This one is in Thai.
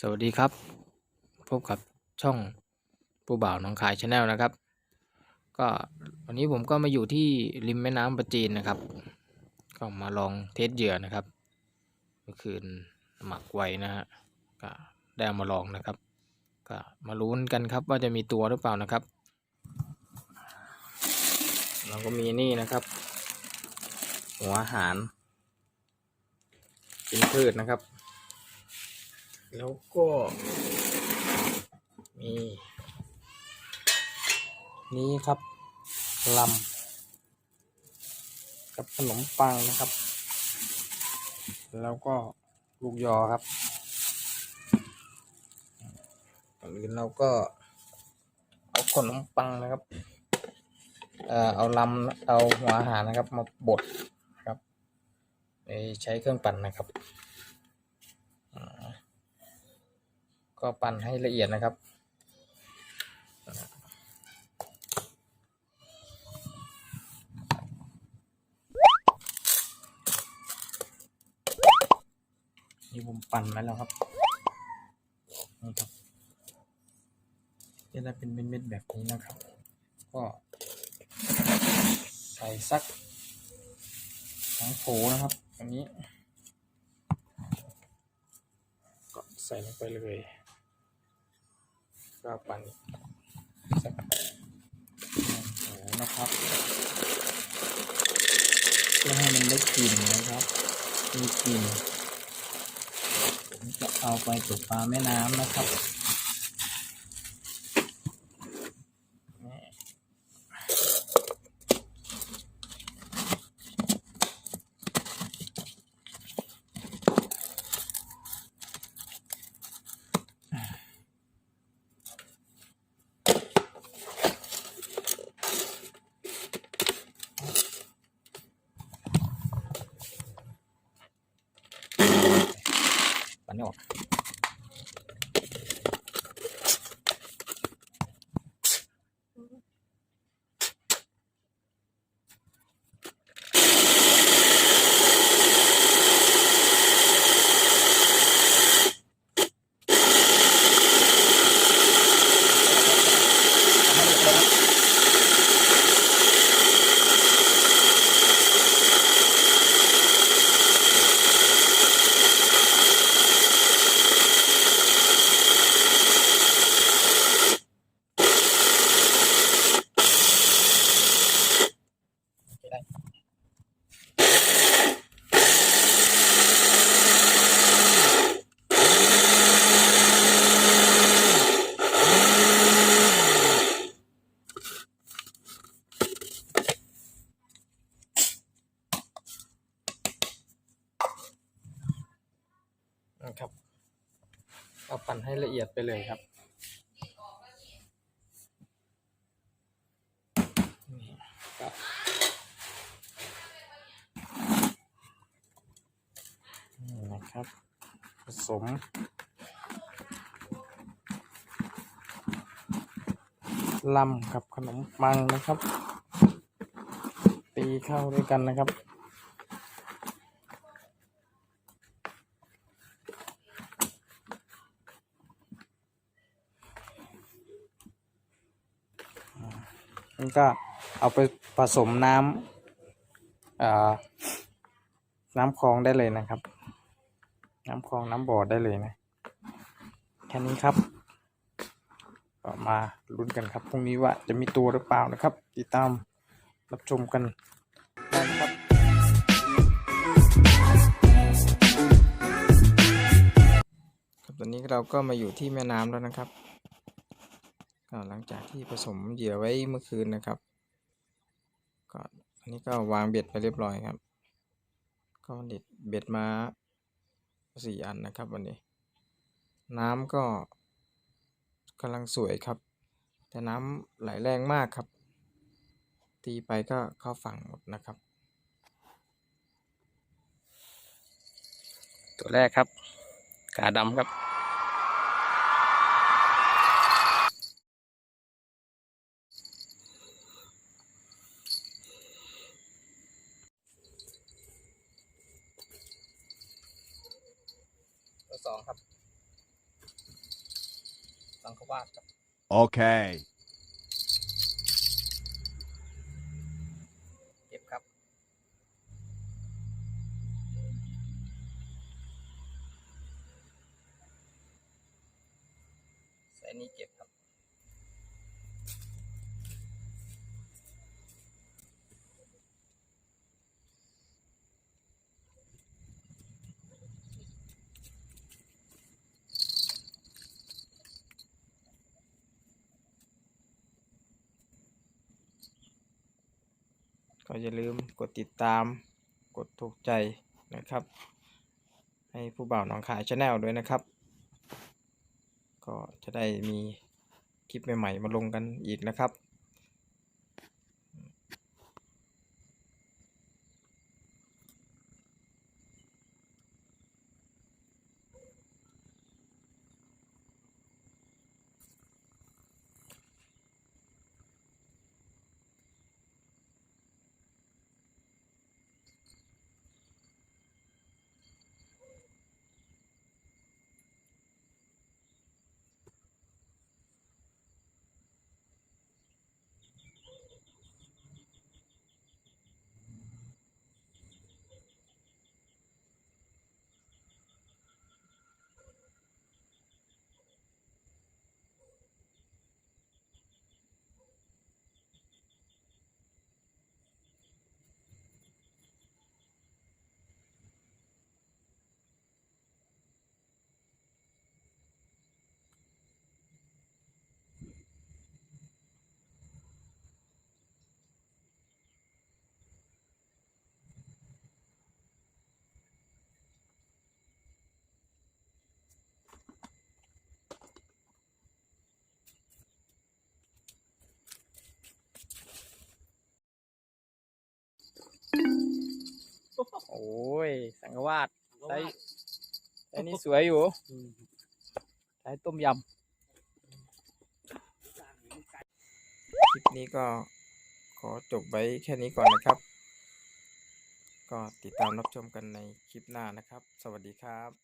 สวัสดีครับ พบกับช่องผู้บ่าวน้องคายชาแนลนะครับ ก็วันนี้ผมก็มาอยู่ที่ริมแม่น้ำประจีนนะครับ ก็มาลองเทสเหยื่อนะครับเมื่อคืนหมักไว้นะฮะก็ได้มาลองนะครับ ก็มาลุ้นกันครับว่าจะมีตัวหรือเปล่านะครับ เราก็มีนี่นะครับ หัวอาหารกินพืชนะครับ แล้วก็มี นี้ครับลำกับขนมปังนะครับ แล้วก็ลูกยอครับก่อนอื่นเราก็เอาขนมปังนะครับเอาลำเอาหัวอาหารนะครับมาบดครับไปใช้เครื่องปั่นนะครับอ่า ก็ปั่นให้ละเอียดนะครับนี่ผมปั่นมาแล้วครับนี่ครับจะได้เป็นเม็ดๆแบบนี้นะครับ ก็ ใส่สักสองโถนะครับอันนี้ ก็ใส่ลงไปเลย ก็ปั่นสักหนึ่งโถนะครับเพื่อให้มันได้กลิ่นนะครับมีกลิ่นผมจะเอาไปตกปลาแม่น้ำนะครับนี่ ปั ให้ละเอียดไปเลยครับนี่ก็นี่นะครับ ผสมลำกับขนมปังนะครับ ตีเข้าด้วยกันนะครับ มันก็เอาไปผสมน้ำน้ำคลองได้เลยนะครับ น้ำคลองน้ำบ่อได้เลยนะแค่นี้ครับก็มาลุ้นกันครับพรุ่งนี้ว่าจะมีตัวหรือเปล่านะครับ ติดตามรับชมกันได้นะครับครับตอนนี้เราก็มาอยู่ที่แม่น้ำแล้วนะครับ หลังจากที่ผสมเหยื่อไว้เมื่อคืนนะครับก็อันนี้ก็วางเบ็ดไปเรียบร้อยครับ ก็เด็ดเบ็ดมาสี่อันนะครับวันนี้ น้ำก็กำลังสวยครับ แต่น้ำไหลแรงมากครับ ตีไปก็เข้าฝั่งหมดนะครับ ตัวแรกครับ กาดำครับ สองครับ สังขวาสครับ Okay. เก็บครับ ใส่นี้เก็บครับ ก็อย่าลืมกดติดตาม กดถูกใจนะครับ ให้ผู้บ่าวหนองขายชาแนลด้วยนะครับ ก็จะได้มีคลิปใหม่ ๆ มาลงกันอีกนะครับ โอ้ย สังกวาสไซส์ไซส์นี้สวยอยู่ใช้ต้มยำ คลิปนี้ก็ขอจบไว้แค่นี้ก่อนนะครับ ก็ติดตามรับชมกันในคลิปหน้านะครับ สวัสดีครับ